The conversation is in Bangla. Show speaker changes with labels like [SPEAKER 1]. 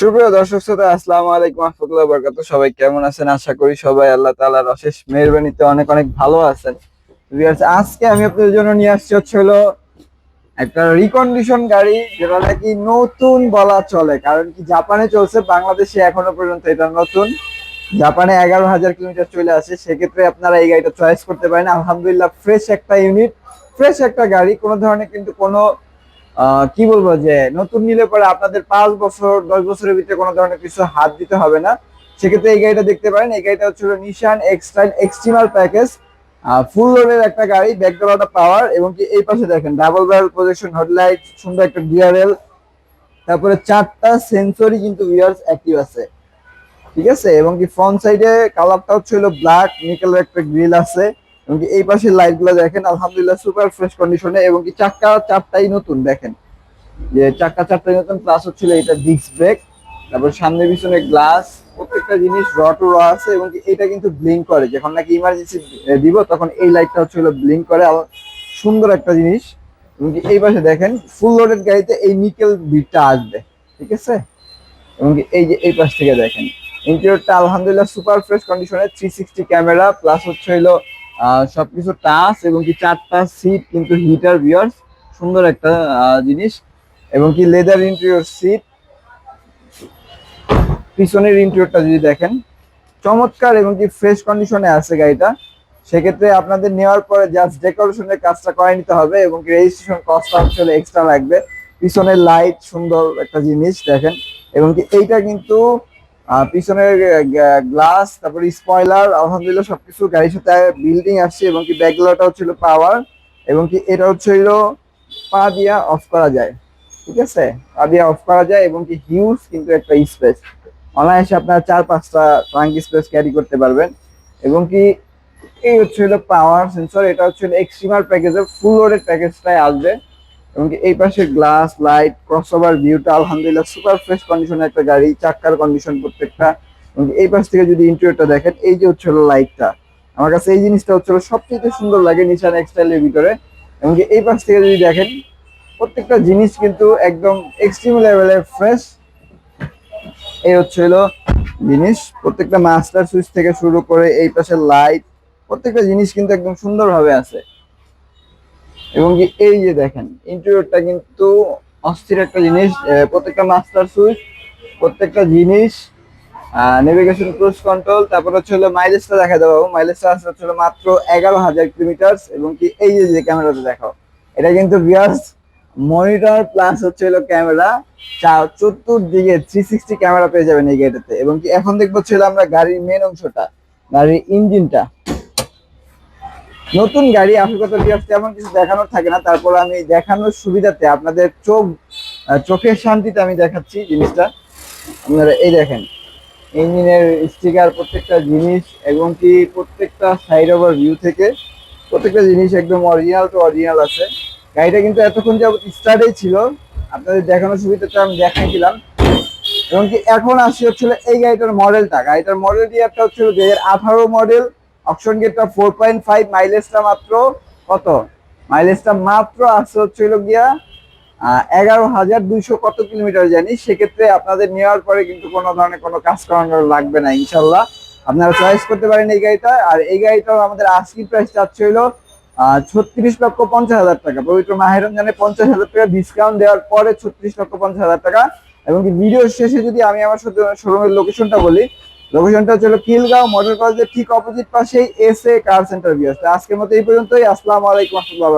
[SPEAKER 1] সুপ্রিয় দর্শক শ্রোতা, আসসালামু আলাইকুম রহমতুল্লাহ বরকাত সবাই কেমন আছেন? আশা করি সবাই আল্লাহ তাআলার অশেষ মেহরবানিতে অনেক অনেক ভালো আছেন। আজকে আমি আপনাদের জন্য নিয়ে আসছি হচ্ছে হলো একটা রিকন্ডিশন গাড়ি, যেটা নাকি নতুন বলা চলে। কারণ কি জাপানে চলছে, বাংলাদেশে এখনও পর্যন্ত এটা নতুন। জাপানে এগারো হাজার কিলোমিটার চলে আসে, সেক্ষেত্রে আপনারা এই গাড়িটা চয়েস করতে পারেন। আলহামদুলিল্লাহ ফ্রেশ একটা ইউনিট ফ্রেশ একটা গাড়ি। কোনো ধরনের কিন্তু কোনো কি বলব যে নতুন নিলে পরে আপনাদের পাঁচ বছর, দশ বছরের ভিতরে কোনো ধরনের কিছু হাত দিতে হবে না। সেক্ষেত্রে এই গাড়িটা দেখতে পারেন, এই গাড়িটা হচ্ছে নিশান এক্সটাইল এক্সট্রিমাল প্যাকেজ ফুল লোডের একটা গাড়ি ব্যাকডালাটা পাওয়ার এবং কি এই পাশে দেখেন ডাবল ব্যারেল প্রজেকশন হেডলাইট সুন্দর একটা ডিআরএল তারপরে চারটা সেন্সরি কিন্তু ভিউয়ার্স অ্যাক্টিভ আছে। ঠিক আছে? এবং কি ফ্রন্ট সাইডে কালারটা হচ্ছে হলো ব্ল্যাক নিকেলের একটা গ্রিল আছে। এবং এই পাশের লাইটগুলো দেখেন, আলহামদুলিল্লাহ সুপার ফ্রেশ কন্ডিশনে এবং কি চাক্কা চারটাই নতুন, দেখেন। যে চাক্কা চারটাই নতুন প্লাস হচ্ছিল এটা ডিস্ক ব্রেক তারপর সামনে পিছনে গ্লাস প্রত্যেকটা জিনিস র র আছে এবং এটা কিন্তু ব্লিঙ্ক করে। যখন নাকি ইমার্জেন্সি দিব, তখন এই লাইটটা হচ্ছে ব্লিঙ্ক করে। আর সুন্দর একটা জিনিস, এবং এই পাশে দেখেন ফুল লোডেড গাড়িতে এই নিকেল বিটটা আসবে, ঠিক আছে? এবং এই যে, এই পাশ থেকে দেখেন। ইন্টেরিয়রটা আলহামদুলিল্লাহ সুপার ফ্রেশ কন্ডিশনে থ্রি সিক্সটি ক্যামেরা প্লাস হচ্ছে সবকিছু টাচ এবং কি চারটা সিট কিন্তু হিটার বিয়ার্স সুন্দর একটা জিনিস। এবং কি লেদার ইন্টেরিয়র সিট পিছনের ইন্টেরিয়রটা যদি দেখেন, চমৎকার এবং কি ফ্রেশ কন্ডিশনে আছে গাড়িটা। সেক্ষেত্রে আপনাদের নেওয়ার পরে জাস্ট ডেকোরেশনের কাজটা করে নিতে হবে এবং কি রেজিস্ট্রেশন কস্টটা আসলে এক্সট্রা লাগবে। পিছনের লাইট সুন্দর একটা জিনিস দেখেন। এবং কি এইটা কিন্তু পিছনের গ্লাস তারপরে স্পয়লার আলহামদুলিল্লাহ সবকিছু গাড়ির সাথে বিল্ডিং আসছে এবং কি ব্যাকগ্রাউন্ডটা হচ্ছিল পাওয়ার এবং কি এটা হলো পা দিয়া অফ করা যায়, ঠিক আছে? পা দিয়া অফ করা যায় এবং কি হিউজ কিন্তু একটা স্পেস অনায়াসে আপনার চার, পাঁচটা ট্রাঙ্ক স্পেস ক্যারি করতে পারবেন এবং কি এই হচ্ছে হলো পাওয়ার সেন্সর এটা হচ্ছে এক্সট্রিমার প্যাকেজের ফুল লোডেড প্যাকেজটাই আসবে। এবং এই পাশে গ্লাস লাইট ক্রসওভার ভিউটা আলহামদুলিল্লাহ সুপার ফ্রেশ কন্ডিশনের একটা গাড়ি, চাক্কার কন্ডিশন প্রত্যেকটা। এবং এই পাশ থেকে যদি ইন্টেরিয়রটা দেখেন, এই যে হচ্ছে হলো লাইটটা আমার কাছে এই জিনিসটা হচ্ছে সবচেয়ে সুন্দর লাগে নিশান এক্সটাইলের ভিতরে। এবং এই পাশ থেকে যদি দেখেন, প্রত্যেকটা জিনিস কিন্তু একদম এক্সট্রিম লেভেলের ফ্রেশ এই হচ্ছে হলো জিনিস। প্রত্যেকটা মাস্টার সুইচ থেকে শুরু করে এই পাশে লাইট প্রত্যেকটা জিনিস কিন্তু একদম সুন্দরভাবে আছে। এবং কি এই যে দেখেন ইন্টেরিয়রটা কিন্তু অস্থির একটা জিনিস প্রত্যেকটা মাস্টার সুইচ প্রত্যেকটা জিনিস নেভিগেশন ক্রুজ কন্ট্রোল তারপর হচ্ছে হলো মাইলেজটা দেখা দেবো মাইলেজটা আছে হচ্ছে মাত্র এগারো হাজার কিলোমিটার এবং কি এই যে যে ক্যামেরাটা দেখাও, এটা কিন্তু ভিয়ার্স মনিটর প্লাস হচ্ছে হলো ক্যামেরা চতুর্দিকে থ্রি সিক্সটি ক্যামেরা পেয়ে যাবেন এই গাড়িটাতে এবং কি এখন দেখব ছিল আমরা গাড়ির মেন অংশটা, গাড়ির ইঞ্জিনটা নতুন গাড়ি আফ্রিকাতে ভিউয়ার্স তেমন কিছু দেখানোর থাকে না। তারপর আমি দেখানোর সুবিধাতে আপনাদের চোখ চোখের শান্তিতে আমি দেখাচ্ছি জিনিসটা। আপনারা এই দেখেন, ইঞ্জিনের স্টিকার প্রত্যেকটা জিনিস এবং কি প্রত্যেকটা সাইড ওভার ভিউ থেকে প্রত্যেকটা জিনিস একদম অরিজিনাল তো অরিজিনাল আছে। গাড়িটা কিন্তু এতক্ষণ যাবত স্টার্টেই ছিল। আপনাদের দেখানোর সুবিধাতে আমি দেখাইছিলাম এবং কি এখন আসি হচ্ছিল এই গাড়িটার মডেলটা গাড়িটার মডেল একটা হচ্ছিল দুই হাজার আঠারো মডেল অপশন গেটটা ফোর পয়েন্ট ফাইভ মাইলেজটা মাত্র কত? মাইলেজটা মাত্র আসছে হচ্ছিল গিয়া এগারো হাজার দুইশো কত কিলোমিটার জানি। সেক্ষেত্রে আপনাদের নেওয়ার পরে কিন্তু কোনো ধরনের কোনো কাজ করানোর লাগবে না, ইনশাল্লাহ। আপনারা চয়েস করতে পারেন এই গাড়িটা। আর এই গাড়িটাও আমাদের আজকের প্রাইস চাচ্ছে হইল ছত্রিশ লক্ষ পঞ্চাশ হাজার টাকা। পবিত্র মাহের রমজানে পঞ্চাশ হাজার টাকা ডিসকাউন্ট দেওয়ার পরে ছত্রিশ লক্ষ পঞ্চাশ হাজার টাকা। এবং ভিডিও শেষে যদি আমি আমার শোরুমের লোকেশনটা বলি লোকেশনটা হচ্ছে কিলগাঁও মডেল কলেজের ঠিক অপোজিট পাশেই এস এ কার সেন্টার বিয়াস আজকের মতো এই পর্যন্তই। আসসালামু আলাইকুম রহমতুল্লাহ